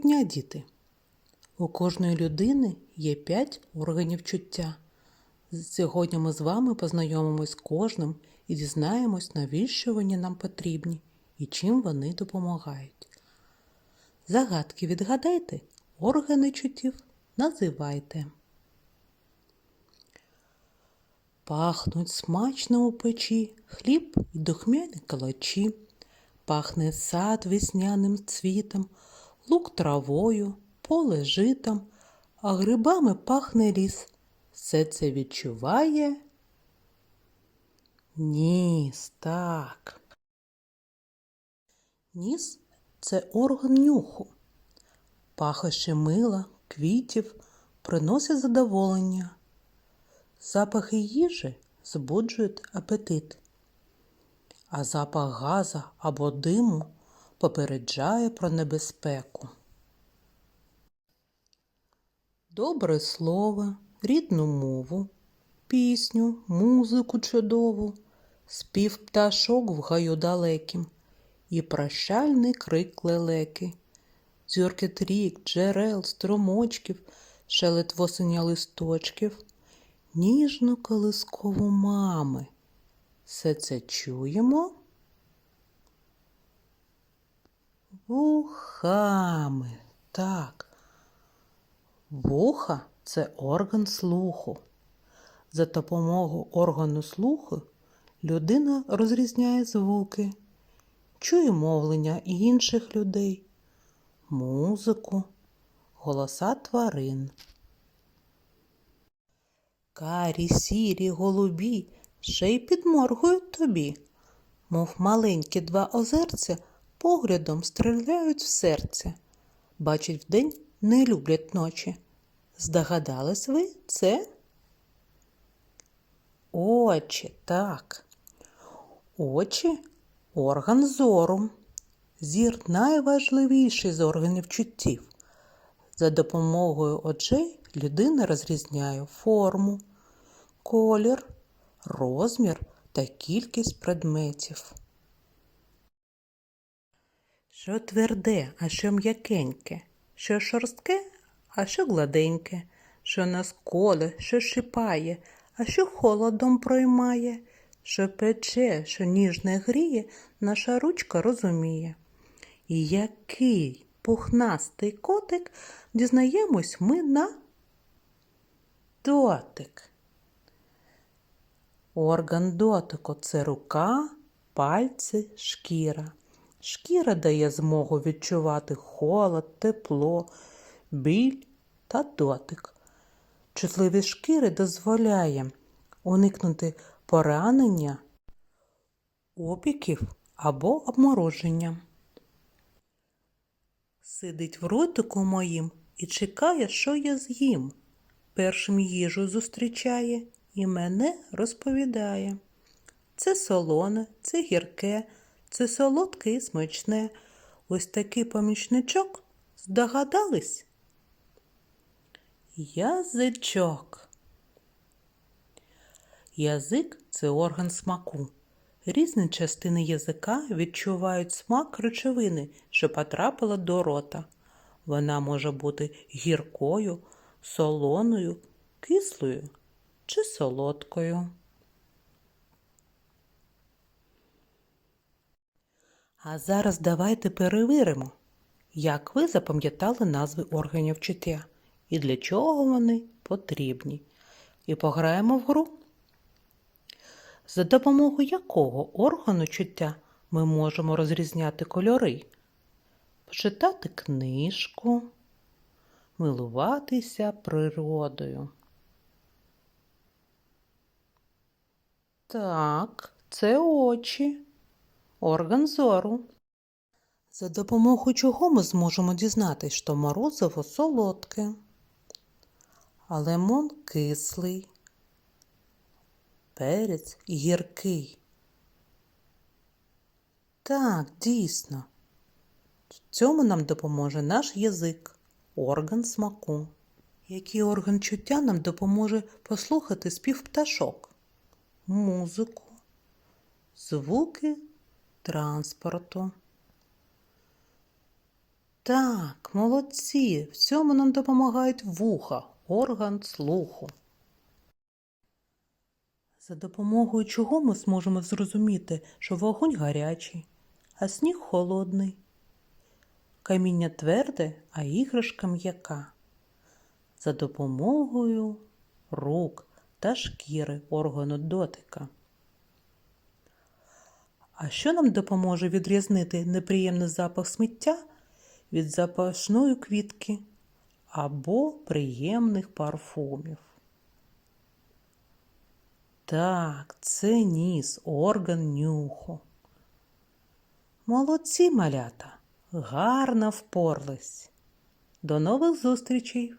дня, діти! У кожної людини є п'ять органів чуття. Сьогодні ми з вами познайомимось з кожним і дізнаємось, навіщо вони нам потрібні і чим вони допомагають. Загадки відгадайте, органи чуттів називайте. Пахнуть смачно у печі хліб і духмяні калачі. Пахне сад весняним цвітом, лук травою, поле житом, а грибами пахне ліс. Все це відчуває ніс, так. Ніс це орган нюху. Пахощі мила, квітів приносять задоволення. Запахи їжі збуджують апетит, а запах газа або диму попереджає про небезпеку. Добре слово, рідну мову, пісню, музику чудову, спів пташок в гаю далекім і прощальний крик лелеки, дзюркіт рік, джерел, струмочків, шелет восеня листочків, ніжну колискову мами. Все це чуємо вухами. Так. Вуха це орган слуху. За допомогою органу слуху людина розрізняє звуки, чує мовлення інших людей, музику, голоса тварин. Карі, сірі, голубі ще й підморгують тобі, мов маленькі два озерця поглядом стріляють в серце. Бачать вдень, не люблять ночі. Здогадались ви це? Очі, так. Очі орган зору. Зір найважливіший з органів чуттів. За допомогою очей людина розрізняє форму, колір, розмір та кількість предметів. Що тверде, а що м'якеньке, що шорстке, а що гладеньке, що нас коле, що шипає, а що холодом проймає, що пече, що ніжне гріє, наша ручка розуміє. І який пухнастий котик дізнаємось ми на дотик. Орган дотику це рука, пальці, шкіра. Шкіра дає змогу відчувати холод, тепло, біль та дотик. Чутливість шкіри дозволяє уникнути поранення, опіків або обмороження. Сидить в ротику моїм і чекає, що я з'їм. Першим їжу зустрічає і мене розповідає. Це солоне, це гірке, це солодке і смачне. Ось такий помічничок. Здогадались? Язичок. Язик це орган смаку. Різні частини язика відчувають смак речовини, що потрапила до рота. Вона може бути гіркою, солоною, кислою чи солодкою. А зараз давайте перевіримо, як ви запам'ятали назви органів чуття і для чого вони потрібні. І пограємо в гру. За допомогою якого органу чуття ми можемо розрізняти кольори, почитати книжку, милуватися природою. Так, це очі, орган зору. За допомогою чого ми зможемо дізнатися, що морозиво солодке, а лимон кислий, перець гіркий. Так, дійсно. В цьому нам допоможе наш язик, орган смаку. Який орган чуття нам допоможе послухати спів пташок, музику, звуки транспорту. Так, молодці. В цьому нам допомагають вуха, орган слуху. За допомогою чого ми зможемо зрозуміти, що вогонь гарячий, а сніг холодний. Каміння тверде, а іграшка м'яка. За допомогою рук та шкіри органу дотика. А що нам допоможе відрізнити неприємний запах сміття від запашної квітки або приємних парфумів? Так, це ніс, орган нюху. Молодці малята, гарно впорлись. До нових зустрічей!